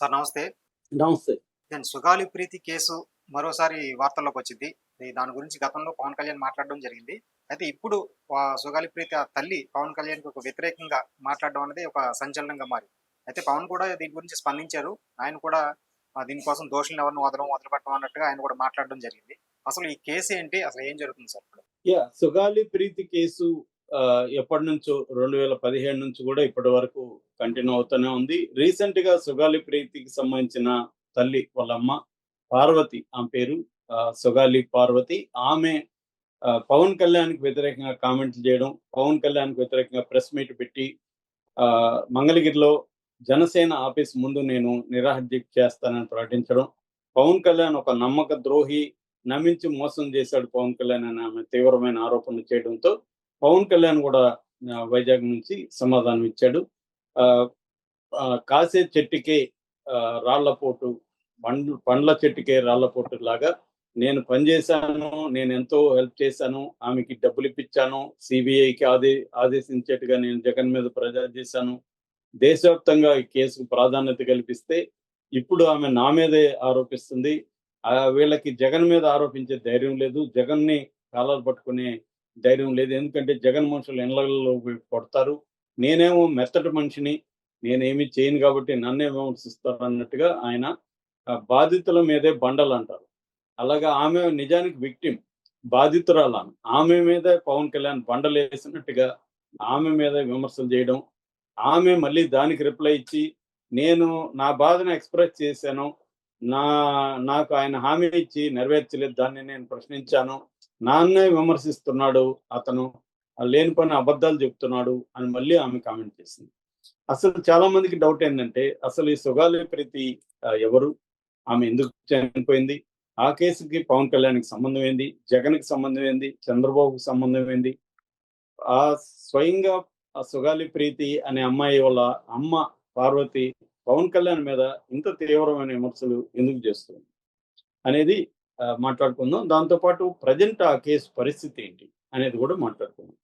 Sir నమస్తే. నమస్తే. నేను సుగాలి ప్రీతి కేసు మరోసారి వార్తల్లోకి వచ్చింది. దాని గురించి గతంలో పవన్ కళ్యాణ్ మాట్లాడడం జరిగింది. అయితే ఇప్పుడు సుగాలి ప్రీతి ఆ తల్లి పవన్ కళ్యాణ్కి ఒక వ్యతిరేకంగా మాట్లాడడం అనేది ఒక సంచలనంగా మారి అయితే పవన్ కూడా దీని గురించి స్పందించారు. ఆయన కూడా దీనికోసం దోషులను ఎవరిని వదలం వదిలిపెట్టడం అన్నట్టుగా ఆయన కూడా మాట్లాడడం జరిగింది. అసలు ఈ కేసు ఏంటి? అసలు ఏం జరుగుతుంది సార్ ఇప్పుడు? యా సుగాలి ప్రీతి కేసు ఎప్పటి నుంచో రెండు వేల పదిహేడు నుంచి కూడా ఇప్పటి వరకు కంటిన్యూ అవుతూనే ఉంది. రీసెంట్గా సుగాలి ప్రీతికి సంబంధించిన తల్లి వాళ్ళ అమ్మ పార్వతి ఆమె పేరు. సుగాలి పార్వతి. ఆమె పవన్ కళ్యాణ్కి వ్యతిరేకంగా కామెంట్లు చేయడం పవన్ కళ్యాణ్కి వ్యతిరేకంగా ప్రెస్ మీట్ పెట్టి ఆ, మంగళగిరిలో జనసేన ఆఫీస్ ముందు నేను నిరాహ్య చేస్తానని ప్రకటించడం పవన్ కళ్యాణ్ ఒక నమ్మక ద్రోహి నమ్మించి మోసం చేశాడు పవన్ కళ్యాణ్ అని ఆమె తీవ్రమైన ఆరోపణలు చేయడంతో పవన్ కళ్యాణ్ కూడా వైజాగ్ నుంచి సమాధానం ఇచ్చాడు. కాసే చెట్టుకే ఆ, రాళ్ళపోటు పండ్ల పండ్ల చెట్టుకే రాళ్ళపోటు లాగా నేను పనిచేశాను నేను ఎంతో హెల్ప్ చేశాను ఆమెకి డబ్బులు ఇప్పించాను సిబిఐకి ఆదే ఆదేశించేట్టుగా నేను జగన్ మీద ప్రచారం చేశాను. దేశవ్యాప్తంగా ఈ కేసుకు ప్రాధాన్యత కల్పిస్తే ఇప్పుడు ఆమె నా మీదే ఆరోపిస్తుంది. ఆ వీళ్ళకి జగన్ మీద ఆరోపించే ధైర్యం లేదు. జగన్ని కాలర్ పట్టుకునే ధైర్యం లేదు. ఎందుకంటే జగన్ మనుషులు ఇళ్ళలో కొడతారు నేనేమో మెత్తటి మనిషిని నేనేమి చేయను కాబట్టి నన్నే విమర్శిస్తారు అన్నట్టుగా ఆయన బాధితుల మీదే బండలు అంటారు అలాగా ఆమె నిజానికి విక్టిమ్ బాధితురాలు ఆమె ఆమె మీద పవన్ కళ్యాణ్ బండలు వేసినట్టుగా ఆమె మీద విమర్శలు చేయడం ఆమె మళ్ళీ దానికి రిప్లై ఇచ్చి నేను నా బాధను ఎక్స్ప్రెస్ చేశాను నా నాకు ఆయన హామీ ఇచ్చి నెరవేర్చలేదు దాన్ని నేను ప్రశ్నించాను నాన్నే విమర్శిస్తున్నాడు అతను. లేని పని అబద్ధాలు చెప్తున్నాడు అని మళ్ళీ ఆమె కామెంట్ చేసింది. అసలు చాలా మందికి డౌట్ ఏంటంటే అసలు ఈ సుగాలి ప్రీతి ఎవరు? ఆమె ఎందుకు చనిపోయింది? ఆ కేసుకి పవన్ కళ్యాణ్కి సంబంధం ఏంది? జగన్కి సంబంధం ఏంది? చంద్రబాబుకి సంబంధం ఏంది? ఆ స్వయంగా ఆ సుగాలి ప్రీతి అనే అమ్మాయి వల్ల అమ్మ పార్వతి పవన్ కళ్యాణ్ మీద ఇంత తీవ్రమైన విమర్శలు ఎందుకు చేస్తుంది అనేది మాట్లాడుకుందాం. దాంతోపాటు ప్రజెంట్ ఆ కేసు పరిస్థితి ఏంటి అనేది కూడా మాట్లాడుకుందాం.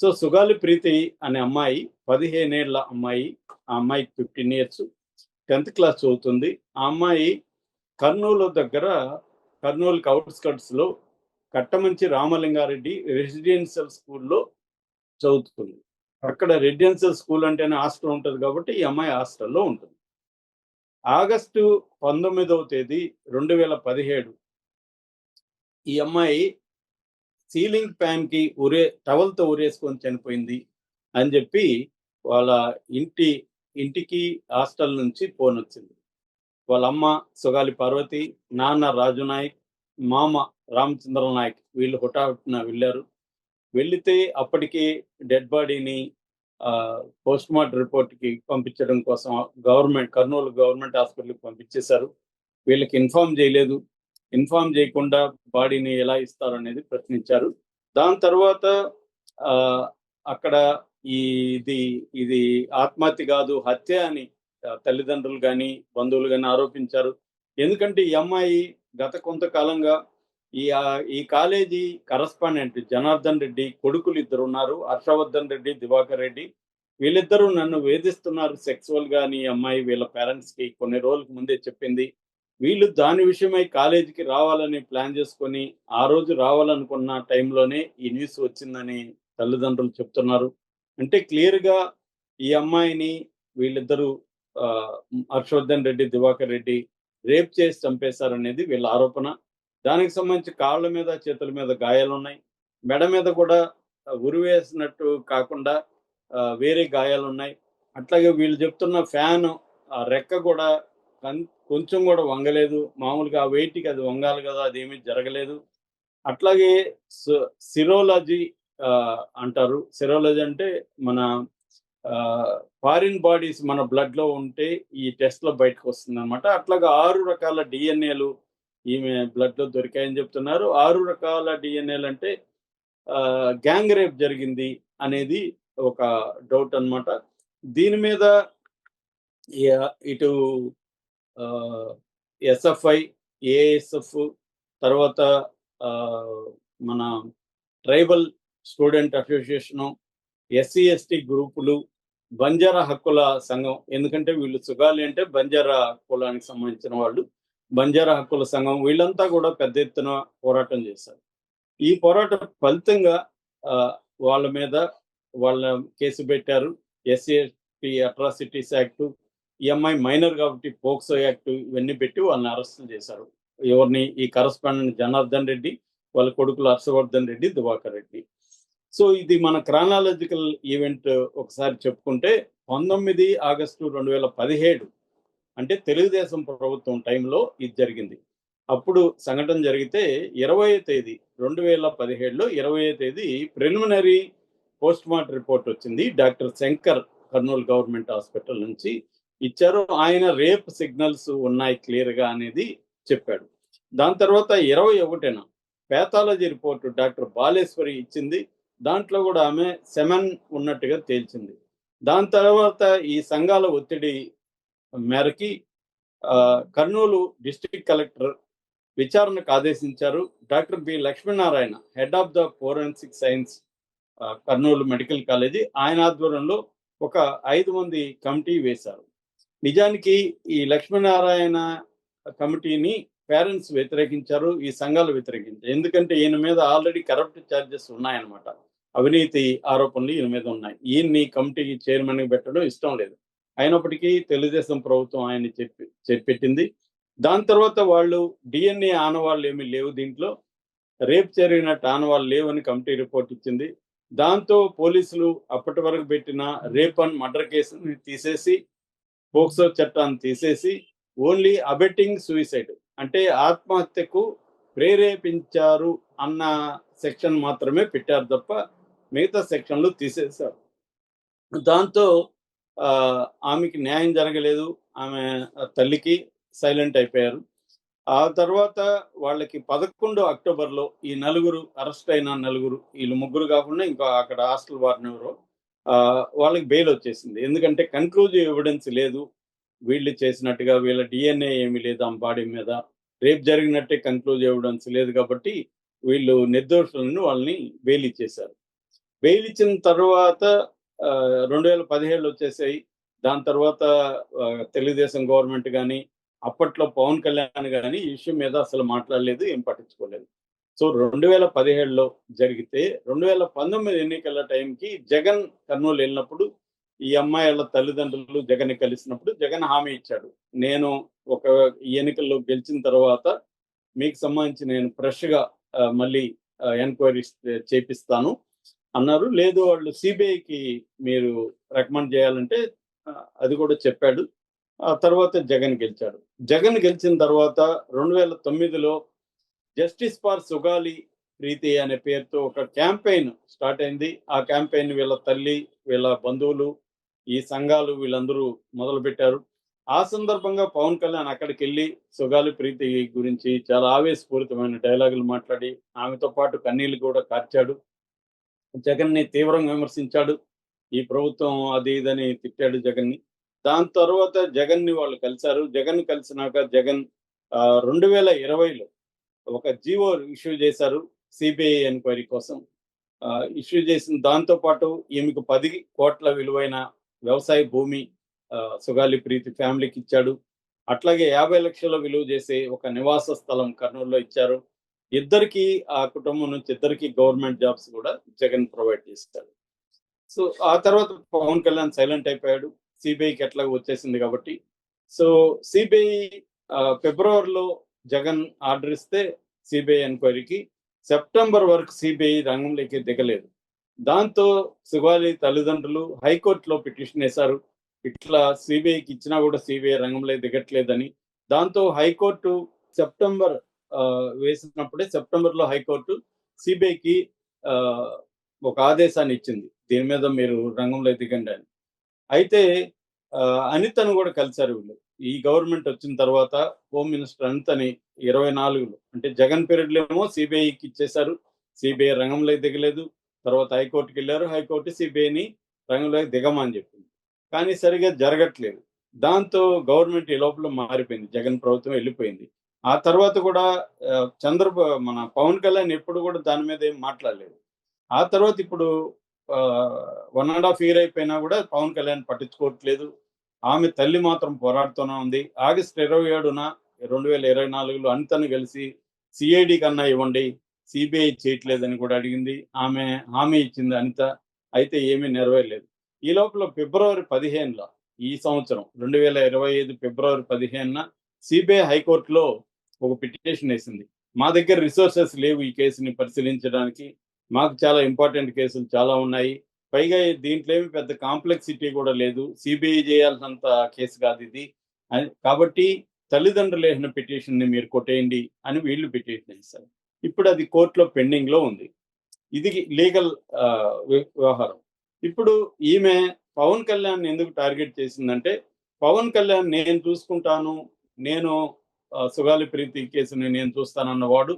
సో సుగాలి ప్రీతి అనే అమ్మాయి పదిహేనేళ్ళ అమ్మాయి ఆ అమ్మాయికి ఫిఫ్టీన్ ఇయర్స్ టెన్త్ క్లాస్ చదువుతుంది. ఆ అమ్మాయి కర్నూలు దగ్గర కర్నూలు అవుట్స్కట్స్లో కట్టమంచి రామలింగారెడ్డి రెసిడెన్షియల్ స్కూల్లో చదువుతుంది. అక్కడ రెసిడెన్షియల్ స్కూల్ అంటేనే హాస్టల్ ఉంటుంది కాబట్టి ఈ అమ్మాయి హాస్టల్లో ఉంటుంది. ఆగస్టు పంతొమ్మిదవ తేదీ రెండు వేల పదిహేడు ఈ అమ్మాయి సీలింగ్ ఫ్యాన్కి ఉరే టవల్తో ఉరేసుకొని చనిపోయింది అని చెప్పి వాళ్ళ ఇంటి ఇంటికి హాస్టల్ నుంచి ఫోన్ వచ్చింది. వాళ్ళ అమ్మ సుగాలి పార్వతి నాన్న రాజు నాయక్ మామ రామచంద్ర నాయక్ వీళ్ళు హుటాహుటిన వెళ్ళారు. వెళితే అప్పటికే డెడ్ బాడీని పోస్ట్ మార్టం రిపోర్ట్కి పంపించడం కోసం గవర్నమెంట్ కర్నూలు గవర్నమెంట్ హాస్పిటల్కి పంపించేశారు. వీళ్ళకి ఇన్ఫార్మ్ చేయలేదు. ఇన్ఫార్మ్ చేయకుండా బాడీని ఎలా ఇస్తారు అనేది ప్రశ్నించారు. దాని తర్వాత ఆ, అక్కడ ఈ ఇది ఇది ఆత్మహత్య కాదు హత్య అని తల్లిదండ్రులు కానీ బంధువులు కానీ ఆరోపించారు. ఎందుకంటే ఈ అమ్మాయి గత కొంతకాలంగా ఈ ఈ కాలేజీ కరస్పాండెంట్ జనార్దన్ రెడ్డి కొడుకులు ఇద్దరు ఉన్నారు హర్షవర్ధన్ రెడ్డి దివాకర్ రెడ్డి. వీళ్ళిద్దరూ నన్ను వేధిస్తున్నారు సెక్సువల్గా అని అమ్మాయి వీళ్ళ పేరెంట్స్కి కొన్ని రోజులకు ముందే చెప్పింది. వీళ్ళు దాని విషయమై కాలేజీకి రావాలని ప్లాన్ చేసుకొని ఆ రోజు రావాలనుకున్న టైంలోనే ఈ న్యూస్ వచ్చిందని తల్లిదండ్రులు చెప్తున్నారు. అంటే క్లియర్గా ఈ అమ్మాయిని వీళ్ళిద్దరూ ఆ, హర్షవర్ధన్ రెడ్డి దివాకర్ రెడ్డి రేప్ చేసి చంపేశారనేది వీళ్ళ ఆరోపణ. దానికి సంబంధించి కాళ్ళ మీద చేతుల మీద గాయాలు ఉన్నాయి మెడ మీద కూడా ఉరివేసినట్టు కాకుండా వేరే గాయాలు ఉన్నాయి అట్లాగే వీళ్ళు చెప్తున్న ఫ్యాన్ ఆ రెక్క కూడా కన్- కొంచెం కూడా వంగలేదు. మామూలుగా ఆ వెయిట్కి అది వంగాలి కదా అది ఏమీ జరగలేదు. అట్లాగే సిరోలజీ అంటారు. సిరోలజీ అంటే మన ఫారిన్ బాడీస్ మన బ్లడ్లో ఉంటే ఈ టెస్ట్లో బయటకు వస్తుంది అనమాట అట్లాగా ఆరు రకాల డిఎన్ఏలు ఈమె బ్లడ్లో దొరికాయని చెప్తున్నారు. ఆరు రకాల డిఎన్ఏలు అంటే గ్యాంగ్ రేప్ జరిగింది అనేది ఒక డౌట్ అన్నమాట. దీని మీద ఇటు ఎస్ఎఫ్ఐ ఏఎస్ఎఫ్ తర్వాత ఆ, మన tribal student association SC ST గ్రూపులు బంజారా హక్కుల సంఘం. ఎందుకంటే వీళ్ళు సుగాలి అంటే బంజారా కులానికి సంబంధించిన వాళ్ళు. బంజారా హక్కుల సంఘం వీళ్ళంతా కూడా పెద్ద ఎత్తున పోరాటం చేశారు. ఈ పోరాటం ఫలితంగా ఆ, వాళ్ళ మీద వాళ్ళ కేసు పెట్టారు. SC atrocities act EMI minor కాబట్టి పోక్సో యాక్ట్ ఇవన్నీ పెట్టి వాళ్ళని అరెస్ట్ చేశారు. ఎవరిని ఈ కరస్పాండెంట్ జనార్దన్ రెడ్డి వాళ్ళ కొడుకులు హర్షవర్ధన్ రెడ్డి దివాకర్ రెడ్డి. సో ఇది మన క్రానాలజికల్ ఈవెంట్ ఒకసారి చెప్పుకుంటే పంతొమ్మిది ఆగస్టు రెండు వేల పదిహేడు అంటే తెలుగుదేశం ప్రభుత్వం టైంలో ఇది జరిగింది. అప్పుడు సంఘటన జరిగితే ఇరవై తేదీ రెండు వేల పదిహేడులో ఇరవై తేదీ ప్రిలిమినరీ పోస్ట్ మార్టం రిపోర్ట్ వచ్చింది. Doctor Shankar Kurnool government hospital నుంచి ఇచ్చారు ఆయన రేప్ సిగ్నల్స్ ఉన్నాయి క్లియర్గా అనేది చెప్పాడు. దాని తర్వాత ఇరవై ఒకటిన పేథాలజీ రిపోర్ట్ డాక్టర్ బాలేశ్వరి ఇచ్చింది. దాంట్లో కూడా ఆమె సెమెన్ ఉన్నట్టుగా తేల్చింది. దాని తర్వాత ఈ సంఘాల ఒత్తిడి మేరకి కర్నూలు డిస్టిక్ కలెక్టర్ విచారణకు ఆదేశించారు. Doctor B Lakshminarayana head of the forensic science Kurnool medical college ఆయన ఆధ్వర్యంలో ఒక ఐదు మంది కమిటీ వేశారు. నిజానికి ఈ లక్ష్మీనారాయణ కమిటీని పేరెంట్స్ వ్యతిరేకించారు ఈ సంఘాలు వ్యతిరేకించారు ఎందుకంటే ఈయన మీద ఆల్రెడీ కరప్ట్ ఛార్జెస్ ఉన్నాయన్నమాట. అవినీతి ఆరోపణలు ఈయన మీద ఉన్నాయి. ఈయన్ని కమిటీకి చైర్మన్ పెట్టడం ఇష్టం లేదు. అయినప్పటికీ తెలుగుదేశం ప్రభుత్వం ఆయన చెప్పి చెప్పెట్టింది దాని తర్వాత వాళ్ళు డిఎన్ఏ ఆనవాళ్ళు ఏమీ లేవు దీంట్లో. రేప్ జరిగినట్టు ఆనవాళ్ళు లేవని కమిటీ రిపోర్ట్ ఇచ్చింది. దాంతో పోలీసులు అప్పటి వరకు పెట్టిన రేప్ అండ్ మర్డర్ కేసుని తీసేసి పోక్సో చట్టాన్ని తీసేసి ఓన్లీ అబెట్టింగ్ సూసైడ్ అంటే ఆత్మహత్యకు ప్రేరేపించారు అన్న సెక్షన్ మాత్రమే పెట్టారు తప్ప మిగతా సెక్షన్లు తీసేశారు. దాంతో ఆమెకి న్యాయం జరగలేదు. ఆమె తల్లికి సైలెంట్ అయిపోయారు. ఆ తర్వాత వాళ్ళకి పదకొండు అక్టోబర్లో ఈ నలుగురు అరెస్ట్ అయిన నలుగురు వీళ్ళు ముగ్గురు కాకుండా ఇంకా అక్కడ హాస్టల్ వారిని ఎవరో వాళ్ళకి బెయిల్ వచ్చేసింది. ఎందుకంటే కన్క్లూజివ్ ఎవిడెన్స్ లేదు. వీళ్ళు చేసినట్టుగా వీళ్ళ డిఎన్ఏ ఏమీ లేదు ఆ బాడీ మీద. రేపు జరిగినట్టే కన్క్లూజివ్ ఎవిడెన్స్ లేదు కాబట్టి వీళ్ళు నిర్దోషులను వాళ్ళని బెయిల్ ఇచ్చేశారు. బెయిల్ ఇచ్చిన తర్వాత రెండు వేల పదిహేళ్ళు వచ్చేసాయి. దాని తర్వాత తెలుగుదేశం గవర్నమెంట్ కానీ అప్పట్లో పవన్ కళ్యాణ్ కానీ ఈ విషయం మీద అసలు మాట్లాడలేదు ఏం పట్టించుకోలేదు. సో రెండు వేల పదిహేడులో జరిగితే రెండు వేల పంతొమ్మిది ఎన్నికల టైంకి జగన్ కర్నూలు వెళ్ళినప్పుడు ఈ అమ్మాయిల తల్లిదండ్రులు జగన్ కలిసినప్పుడు జగన్ హామీ ఇచ్చాడు. నేను ఒక ఈ ఎన్నికల్లో గెలిచిన తర్వాత మీకు సంబంధించి నేను ఫ్రెష్గా మళ్ళీ ఎంక్వైరీ చేపిస్తాను అన్నారు. లేదు వాళ్ళు సిబిఐకి మీరు రికమెండ్ చేయాలంటే అది కూడా చెప్పాడు. ఆ తర్వాత జగన్ గెలిచాడు. జగన్ గెలిచిన తర్వాత రెండు వేల తొమ్మిదిలో జస్టిస్ ఫార్ సుగాలి ప్రీతి అనే పేరుతో ఒక క్యాంపెయిన్ స్టార్ట్ అయింది. ఆ క్యాంపెయిన్ వీళ్ళ తల్లి వీళ్ళ బంధువులు ఈ సంఘాలు వీళ్ళందరూ మొదలు పెట్టారు ఆ సందర్భంగా పవన్ కళ్యాణ్ అక్కడికి వెళ్ళి సుగాలి ప్రీతి గురించి చాలా ఆవేశపూరితమైన డైలాగులు మాట్లాడి ఆమెతో పాటు కన్నీళ్ళు కూడా కార్చాడు. జగన్ని తీవ్రంగా విమర్శించాడు. ఈ ప్రభుత్వం అది ఇదని తిట్టాడు జగన్ని దాని తర్వాత జగన్ని వాళ్ళు కలిశారు. జగన్ కలిసినాక జగన్ ఆ, రెండు వేల ఇరవైలో ఒక జీవో ఇష్యూ చేశారు సిబిఐ ఎంక్వైరీ కోసం. ఇష్యూ చేసిన దాంతో పాటు ఈమెకు పది కోట్ల విలువైన వ్యవసాయ భూమి సుగాలి ప్రీతి ఫ్యామిలీకి ఇచ్చాడు. అట్లాగే యాభై లక్షల విలువ చేసే ఒక నివాస స్థలం కర్నూలులో ఇచ్చారు. ఇద్దరికి ఆ కుటుంబం నుంచి ఇద్దరికి గవర్నమెంట్ జాబ్స్ కూడా జగన్ ప్రొవైడ్ చేస్తారు సో ఆ తర్వాత పవన్ కళ్యాణ్ సైలెంట్ అయిపోయాడు. సిబిఐకి ఎట్లా వచ్చేసింది కాబట్టి. సో సిబిఐ ఫిబ్రవరిలో జగన్ ఆర్డర్ ఇస్తే సిబిఐ ఎంక్వైరీకి సెప్టెంబర్ వరకు సిబిఐ రంగంలోకి దిగలేదు. దాంతో సుగాలి తల్లిదండ్రులు హైకోర్టులో పిటిషన్ వేశారు. ఇట్లా సిబిఐకి ఇచ్చినా కూడా సిబిఐ రంగంలో దిగట్లేదని. దాంతో హైకోర్టు సెప్టెంబర్ ఆ, వేసినప్పుడే సెప్టెంబర్లో హైకోర్టు సిబిఐకి ఒక ఆదేశాన్ని ఇచ్చింది. దీని మీద మీరు రంగంలో దిగండి అని. అయితే అనితను కూడా కలిశారు వీళ్ళు. ఈ గవర్నమెంట్ వచ్చిన తర్వాత హోమ్ మినిస్టర్ అంతని ఇరవై నాలుగులో అంటే జగన్ పీరియడ్లేమో ఏమో సిబిఐకి ఇచ్చేశారు. సిబిఐ రంగంలోకి దిగలేదు. తర్వాత హైకోర్టుకి వెళ్ళారు. హైకోర్టు సిబిఐని రంగంలోకి దిగమని చెప్పింది. కానీ సరిగా జరగట్లేదు. దాంతో గవర్నమెంట్ ఈ లోపల మారిపోయింది. జగన్ ప్రభుత్వం వెళ్ళిపోయింది. ఆ తర్వాత కూడా చంద్రబాబు మన పవన్ కళ్యాణ్ ఎప్పుడు కూడా దాని మీద ఏం మాట్లాడలేదు. ఆ తర్వాత ఇప్పుడు వన్ అండ్ హాఫ్ ఇయర్ అయిపోయినా కూడా పవన్ కళ్యాణ్ పట్టించుకోవట్లేదు. ఆమె తల్లి మాత్రం పోరాడుతూనే ఉంది. ఆగస్టు ఇరవై ఏడున రెండు వేల ఇరవై నాలుగులో అనితను కలిసి సిఐడి కన్నా ఇవ్వండి సిబిఐ చేయట్లేదని కూడా అడిగింది. ఆమె హామీ ఇచ్చింది అనిత అయితే ఏమీ నెరవేరలేదు. ఈ లోపల ఫిబ్రవరి పదిహేనులో ఈ సంవత్సరం రెండు వేల ఇరవై ఐదు ఫిబ్రవరి పదిహేనున సిబిఐ హైకోర్టులో ఒక పిటిషన్ వేసింది. మా దగ్గర రిసోర్సెస్ లేవు ఈ కేసుని పరిశీలించడానికి. మాకు చాలా ఇంపార్టెంట్ కేసులు చాలా ఉన్నాయి. పైగా దీంట్లో ఏమి పెద్ద కాంప్లెక్సిటీ కూడా లేదు. సిబిఐ చేయాల్సినంత కేసు కాదు ఇది. అని- కాబట్టి తల్లిదండ్రులు వేసిన పిటిషన్ని మీరు కొట్టేయండి అని వీళ్ళు పిటిషన్ వేస్తారు ఇప్పుడు అది కోర్టులో పెండింగ్లో ఉంది. ఇది లీగల్ వ్యవహారం. ఇప్పుడు ఈమె పవన్ కళ్యాణ్ ఎందుకు టార్గెట్ చేసిందంటే పవన్ కళ్యాణ్ నేను చూసుకుంటాను నేను సుగాలి ప్రీతి కేసుని నేను చూస్తానన్నవాడు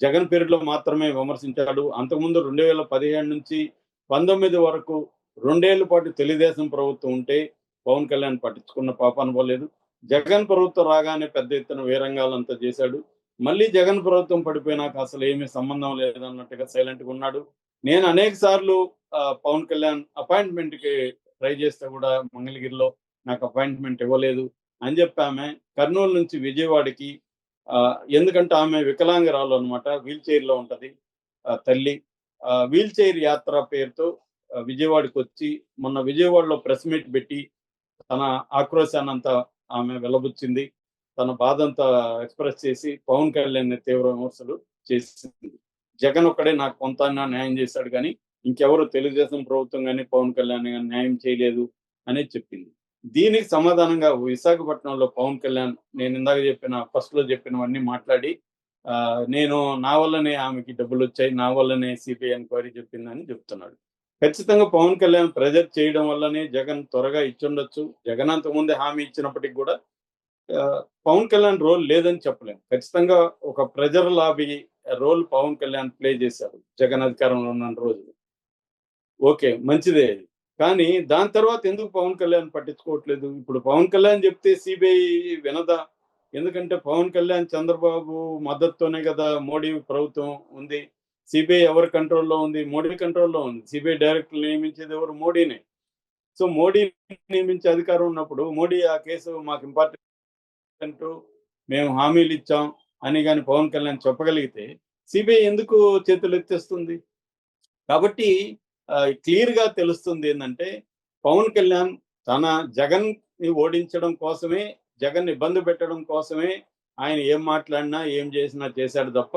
జగన్ పేరులో మాత్రమే విమర్శించాడు. అంతకుముందు రెండు వేల పదిహేడు నుంచి పంతొమ్మిది వరకు రెండేళ్ళ పాటు తెలుగుదేశం ప్రభుత్వం ఉంటే పవన్ కళ్యాణ్ పట్టించుకున్న పాపాను పోలేదు జగన్ ప్రభుత్వం రాగానే పెద్ద ఎత్తున వీరంగాలంతా చేశాడు. మళ్ళీ జగన్ ప్రభుత్వం పడిపోయినాక అసలు ఏమీ సంబంధం లేదన్నట్టుగా సైలెంట్గా ఉన్నాడు. నేను అనేక సార్లు పవన్ కళ్యాణ్ అపాయింట్మెంట్కి ట్రై చేస్తే కూడా మంగళగిరిలో నాకు అపాయింట్మెంట్ ఇవ్వలేదు అని చెప్పి ఆమె కర్నూలు నుంచి విజయవాడకి ఎందుకంటే ఆమె వికలాంగరాలు అనమాట వీల్ చైర్లో ఉంటది ఆ, తల్లి. వీల్ చైర్ యాత్ర పేరుతో విజయవాడకి వచ్చి మొన్న విజయవాడలో ప్రెస్ మీట్ పెట్టి తన ఆక్రోశాన్నంతా ఆమె వెలబుచ్చింది. తన బాధంతా ఎక్స్ప్రెస్ చేసి పవన్ కళ్యాణ్ తీవ్ర విమర్శలు చేసింది. జగన్ ఒక్కడే నాకు కొంత న్యాయం చేశాడు కానీ ఇంకెవరు తెలుగుదేశం ప్రభుత్వం కానీ పవన్ కళ్యాణ్ కానీ న్యాయం చేయలేదు అని చెప్పింది. దీనికి సమాధానంగా విశాఖపట్నంలో పవన్ కళ్యాణ్ నేను ఇందాక చెప్పిన ఫస్ట్లో చెప్పినవన్నీ మాట్లాడి నేను నా వల్లనే ఆమెకి డబ్బులు వచ్చాయి నా వల్లనే సిబిఐ ఎంక్వైరీ చెప్పిందని చెప్తున్నాడు. ఖచ్చితంగా పవన్ కళ్యాణ్ ప్రెజర్ చేయడం వల్లనే జగన్ త్వరగా ఇచ్చుండొచ్చు. జగన్ అంతకుముందే హామీ ఇచ్చినప్పటికి కూడా పవన్ కళ్యాణ్ రోల్ లేదని చెప్పలేము ఖచ్చితంగా ఒక pressure lobby role Pawan Kalyan play చేశారు జగన్ అధికారంలో ఉన్న రోజులు ఓకే మంచిదే అది. కానీ దాని తర్వాత ఎందుకు పవన్ కళ్యాణ్ పట్టించుకోవట్లేదు? ఇప్పుడు పవన్ కళ్యాణ్ చెప్తే సిబిఐ వినదా? ఎందుకంటే పవన్ కళ్యాణ్ చంద్రబాబు మద్దతుతోనే కదా మోడీ ప్రభుత్వం ఉంది. సిబిఐ ఎవరి కంట్రోల్లో ఉంది? మోడీ కంట్రోల్లో ఉంది. సిబిఐ డైరెక్టర్ నియమించేది ఎవరు? మోడీనే. సో మోడీ నియమించే అధికారం ఉన్నప్పుడు మోడీ ఆ కేసు మాకు ఇంపార్టెంట్ మేము హామీలు ఇచ్చాం అని కానీ పవన్ కళ్యాణ్ చెప్పగలిగితే సిబిఐ ఎందుకు చేతులు ఎత్తేస్తుంది? కాబట్టి క్లియర్గా తెలుస్తుంది ఏంటంటే పవన్ కళ్యాణ్ తన జగన్ని ఓడించడం కోసమే జగన్ ఇబ్బంది పెట్టడం కోసమే ఆయన ఏం మాట్లాడినా ఏం చేసినా చేశాడు తప్ప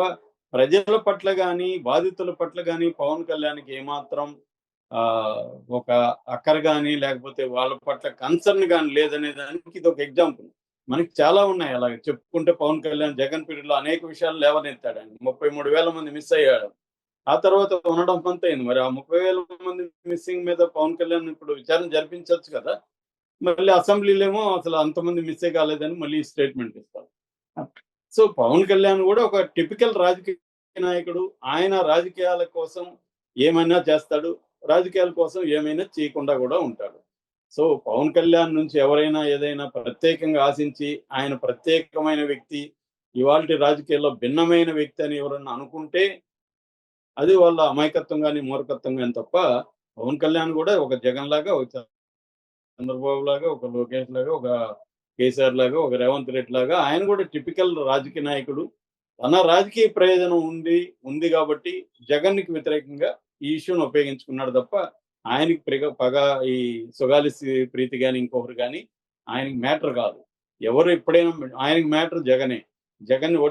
ప్రజల పట్ల కానీ బాధితుల పట్ల కానీ పవన్ కళ్యాణ్కి ఏమాత్రం ఆ, ఒక అక్కర కానీ లేకపోతే వాళ్ళ పట్ల కన్సర్న్ కానీ లేదనే దానికి ఇది ఒక ఎగ్జాంపుల్ మనకి చాలా ఉన్నాయి. అలాగే చెప్పుకుంటే పవన్ కళ్యాణ్ జగన్ పీరియడ్లో అనేక విషయాలు లేవనెత్తాడు ఆయన. ముప్పై మూడు వేల మంది మిస్ అయ్యాడు. ఆ తర్వాత ఉండడం అంతైంది అయింది. మరి ఆ ముప్పై వేల మంది మిస్సింగ్ మీద పవన్ కళ్యాణ్ ఇప్పుడు విచారణ జరిపించవచ్చు కదా? మళ్ళీ అసెంబ్లీలేమో అసలు అంతమంది మిస్సే కాలేదని మళ్ళీ స్టేట్మెంట్ ఇస్తారు. సో పవన్ కళ్యాణ్ కూడా ఒక టిపికల్ రాజకీయ నాయకుడు. ఆయన రాజకీయాల కోసం ఏమైనా చేస్తాడు. రాజకీయాల కోసం ఏమైనా చేయకుండా కూడా ఉంటాడు. సో పవన్ కళ్యాణ్ నుంచి ఎవరైనా ఏదైనా ప్రత్యేకంగా ఆశించి ఆయన ప్రత్యేకమైన వ్యక్తి ఇవాళ రాజకీయాల్లో భిన్నమైన వ్యక్తి అని ఎవరన్నా అనుకుంటే అది వాళ్ళ అమాయకత్వం కానీ మూర్ఖత్వం కానీ తప్ప పవన్ కళ్యాణ్ కూడా ఒక జగన్ లాగా చంద్రబాబు లాగా ఒక లోకేష్ లాగా ఒక కేసీఆర్ లాగా ఒక రేవంత్ రెడ్డి లాగా ఆయన కూడా టిపికల్ రాజకీయ నాయకుడు. తన రాజకీయ ప్రయోజనం ఉంది ఉంది కాబట్టి జగన్కి వ్యతిరేకంగా ఈ ఇష్యూను ఉపయోగించుకున్నాడు తప్ప ఆయనకి ప్రిగ పగ ఈ సుగాలి ప్రీతి కానీ ఇంకొకరు కానీ ఆయనకి మ్యాటర్ కాదు. ఎవరు ఎప్పుడైనా ఆయనకి మ్యాటర్ జగనే. జగన్ ఓడి